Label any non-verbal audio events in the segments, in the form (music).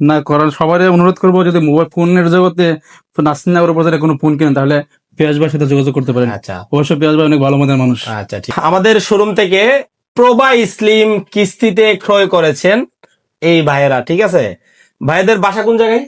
না করার সবারই অনুরোধ করব যদি মোবাইল ফোনের জগতে নাসিনগর বাজারে কোনো ফোন কিনেন তাহলে পেঁয়াজ ভাইয়ের সাথে যোগাযোগ করতে পারেন। আচ্ছা। অবশ্য পেঁয়াজ ভাই অনেক ভালো মনের মানুষ। আচ্ছা ঠিক। আমাদের শোরুম থেকে প্রবা স্লিম কিস্তিতে ক্রয় করেছেন এই ভাইয়েরা ঠিক আছে? ভাইদের বাসা কোন জায়গায়?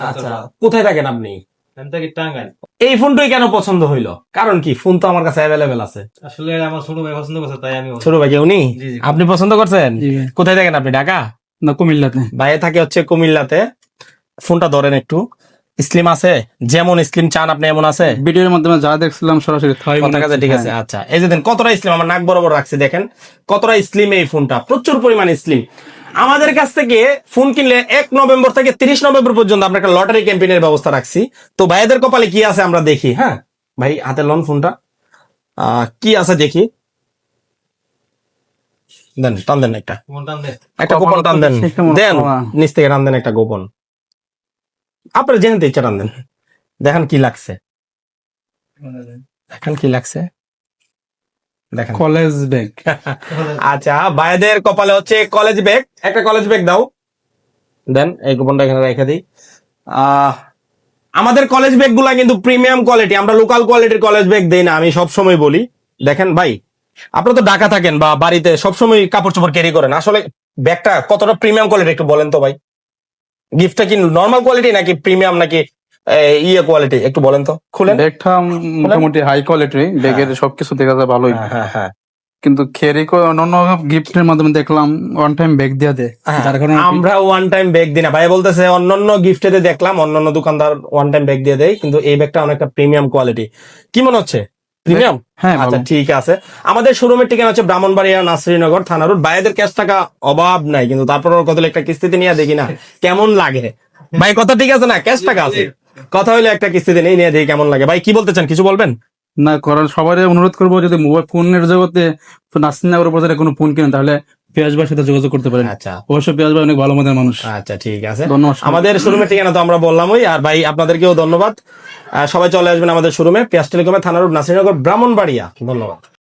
আচ্ছা কোথায় থাকেন আপনি? আমি থাকি টাঙ্গাইল। এই ফোনটাই কেন পছন্দ হইল? কারণ কি? ফোন তো আমার কাছে অ্যাভেলেবেল আছে। আসলে আমার ছোট ভাই পছন্দ করছে তাই আমি ছোট ভাই উনি? জি, জি। আপনি পছন্দ করছেন? কোথায় থাকেন আপনি? ঢাকা? না কুমিল্লাতে? ভাই থাকে হচ্ছে কুমিল্লাতে। ফোনটা ধরেন একটু। স্লিম আছে? যেমন স্লিম চান আপনি এমন আছে? ভিডিওর মাধ্যমে যা দেখছিলাম সরাসরি কাছে ঠিক আছে হ্যাঁ। আচ্ছা। এই যে দেন কতটা স্লিম আমার নাক বরাবর রাখছি দেখেন। কতটা স্লিম এই ফোনটা প্রচুর পরিমাণে স্লিম। আমাদের কাছ থেকে ফোন কিনলে এক নভেম্বর থেকে তিরিশ নভেম্বর পর্যন্ত আমরা একটা লটারি ক্যাম্পেইনের ব্যবস্থা রাখছি। তো ভাইদের কপালে কি আছে আমরা দেখি হ্যাঁ? ভাই হাতে লন ফোনটা। আহ, কি আছে দেখি? দেন টান দেন একটা। একটা গোপন টান দেন। দেন নিচ থেকে টান দেন একটা গোপন। আপনার জেনে ইচ্ছা টান দেন। দেখেন কি লাগছে। দেখেন কি লাগছে। দেখেন। College bag. (laughs) আচ্ছা ভাইদের কপালে হচ্ছে কলেজ ব্যাগ। একটা কলেজ ব্যাগ দাও। দেন এই কুপনটা এখানে রেখে দিই। আহ, আমাদের কলেজ ব্যাগগুলা কিন্তু প্রিমিয়াম কোয়ালিটি আমরা লোকাল কোয়ালিটির কলেজ ব্যাগ দেই না আমি সব সময় বলি। দেখেন ভাই আপনারা তো ঢাকা থাকেন বা বাড়িতে সবসময় কাপড় চোপড় ক্যারি করেন। আসলে ব্যাগটা কতটা প্রিমিয়াম কোয়ালিটি একটু বলেন তো ভাই? গিফটটা কি নর্মাল কোয়ালিটি নাকি প্রিমিয়াম নাকি ইয়ে কোয়ালিটি একটু বলেন তো খুলেন। ব্যাগটা মোটামুটি হাই কোয়ালিটি ব্যাগের সবকিছু দেখা যায় ভালোই। হ্যাঁ হ্যাঁ হ্যাঁ। কিন্তু খেরি অন্যান্য গিফটের মাধ্যমে দেখলাম ওয়ান টাইম ব্যাগ দিয়ে দেয়। হ্যাঁ, যার কারণে আমরা ওয়ান টাইম ব্যাগ দিই না। ভাই বলতেছে অন্যান্য গিফটেতে দেখলাম অন্যান্য দোকানদার ওয়ান টাইম ব্যাগ দিয়ে দেয় কিন্তু এই ব্যাগটা অনেকটা প্রিমিয়াম কোয়ালিটি কি মনে হচ্ছে? প্রিমিয়াম হ্যাঁ আচ্ছা ঠিক আছে। আমাদের শোরুমের ঠিকানা হচ্ছে ব্রাহ্মণবাড়িয়া নাসরিনগর থানা রোড বাইরের ক্যাশ টাকা অভাব নাই কিন্তু তারপর কত একটা কিস্তিতে নিয়ে দেখি না কেমন লাগে? ভাই কথা ঠিক আছে না? ক্যাশ টাকা আছে? কথা হলে একটা কিস্তিতে নিয়ে নিয়ে দেখি কেমন লাগে। ভাই কি বলতে চান? কিছু বলবেন? না করার সবাই অনুরোধ করব যদি মোবাইল ফোনের জগতে নাসিনগর বাজারে কোনো ফোন কিনেন তাহলে পেঁয়াজ ভাইয়ের সাথে যোগাযোগ করতে পারেন। আচ্ছা। অবশ্য পেঁয়াজ ভাই অনেক ভালো মনের মানুষ। আচ্ছা ঠিক আছে। ধন্যবাদ আমাদের শোরুমের ঠিকানা তো আমরা বললামই। আর ভাই আপনাদেরকেও ধন্যবাদ। সবাই চলে আসবেন আমাদের শোরুমে। পেঁয়াজ টেলিকমে থানা রোড নাসিরনগর ব্রাহ্মণবাড়িয়া। ধন্যবাদ।